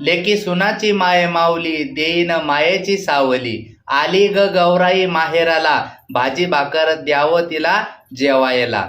लेकी सुनाची माये माऊली देईन मायेची सावली. आली ग गौराई माहेराला भाजी भाकर द्यावं तिला जेवायला.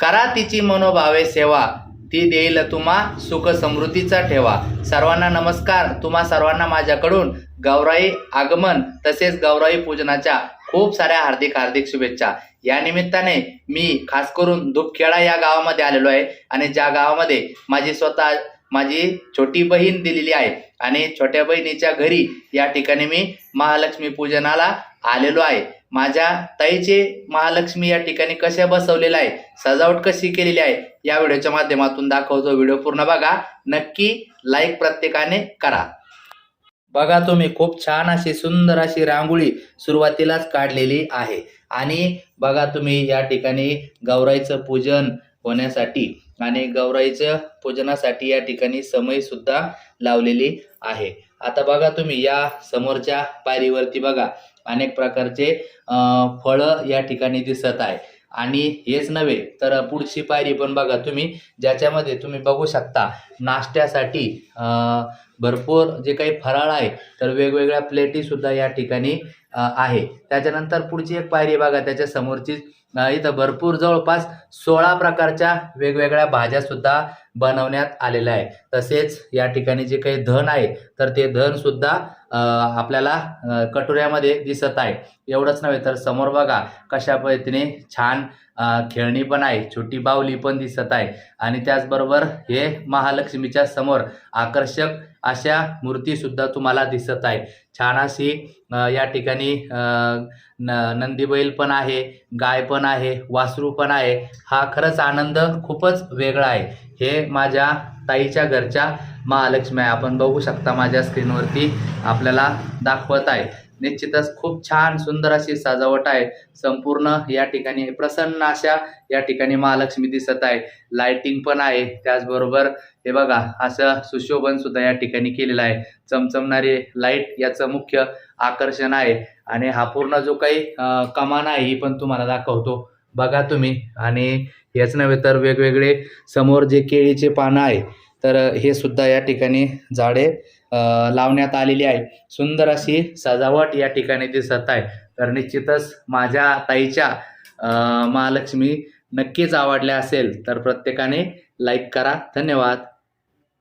करा तिची मनोभावे सेवा ती देईल तुम्हा सुख समृद्धीचा ठेवा. सर्वांना नमस्कार तुम्हा सर्वांना माझ्याकडून गौराई आगमन तसेच गौराई पूजनाच्या खूप साऱ्या हार्दिक हार्दिक शुभेच्छा. या निमित्ताने मी खास करून दुपखेडा या गावामध्ये आलेलो आहे आणि ज्या गावामध्ये माझी स्वतः माझी छोटी बहीण दिलेली आहे. आणि छोट्या बहिणीच्या घरी या ठिकाणी मी महालक्ष्मी पूजनाला आलेलो आहे. माझ्या ताईचे महालक्ष्मी या ठिकाणी कशा बसवलेलं आहे सजावट कशी केलेली आहे या व्हिडिओच्या माध्यमातून दाखवतो. व्हिडिओ पूर्ण बघा. नक्की लाईक प्रत्येकाने करा. बघा तुम्ही खूप छान अशी सुंदर अशी रांगोळी सुरुवातीलाच काढलेली आहे. आणि बघा तुम्ही या ठिकाणी गौराईचं पूजन होण्यासाठी आणि गौराईच्या पूजनासाठी या ठिकाणी समय सुद्धा लावलेली आहे. आता बघा तुम्ही या समोरच्या पायरीवरती बघा अनेक प्रकारचे फळ फळं या ठिकाणी दिसत आहे. आणि हेच नव्हे तर पुढची पायरी पण बघा तुम्ही ज्याच्यामध्ये तुम्ही बघू शकता नाश्त्यासाठी अं, भरपूर जे काही फराळ आहे तर वेगवेगळ्या प्लेटी सुद्धा या ठिकाणी आहे. त्याच्यानंतर पुढची एक पायरी बघा त्याच्या समोरची इथं भरपूर जवळपास सोळा प्रकारच्या वेगवेगळ्या भाज्या सुद्धा बनवण्यात आलेल्या आहे. तसेच या ठिकाणी जे काही धन आहे तर ते धन सुद्धा आपल्याला कटोऱ्यामध्ये दिसत आहे. एवढंच नव्हे तर समोर बघा कशा पद्धतीने छान खेळणी पण आहे छोटी बावली पण दिसत आहे. आणि त्याचबरोबर हे महालक्ष्मीच्या समोर आकर्षक अशा मूर्ती सुद्धा तुम्हाला दिसत आहे. छान अशी या ठिकाणी न नंदीबैल पण आहे गाय पण आहे वासरू पण आहे. हा खरंच आनंद खूपच वेगळा आहे. हे माझ्या ताईच्या घरच्या महालक्ष्मी आहे. आपण बघू शकता माझ्या स्क्रीनवरती आपल्याला दाखवत आहे. निश्चितच खूप छान सुंदर अशी सजावट आहे. संपूर्ण या ठिकाणी प्रसन्न अशा या ठिकाणी महालक्ष्मी दिसत आहे. लाइटिंग पण आहे. त्याचबरोबर हे बघा असं सुशोभन सुद्धा या ठिकाणी केलेलं आहे. चमचमणारे लाइट याचं मुख्य आकर्षण आहे. आणि हा पूर्ण जो काही कमान आहे ही पण तुम्हाला दाखवतो. बघा तुम्ही. आणि हेच नव्हे तर वेगवेगळे समोर जे केळीचे पानं आहे तर हे सुद्धा या ठिकाणी झाडे लावण्यात आलेली आहे. सुंदर अशी सजावट या ठिकाणी दिसत आहे. तर निश्चितच माझ्या ताईच्या महालक्ष्मी नक्कीच आवडल्या असेल तर प्रत्येकाने लाईक करा. धन्यवाद.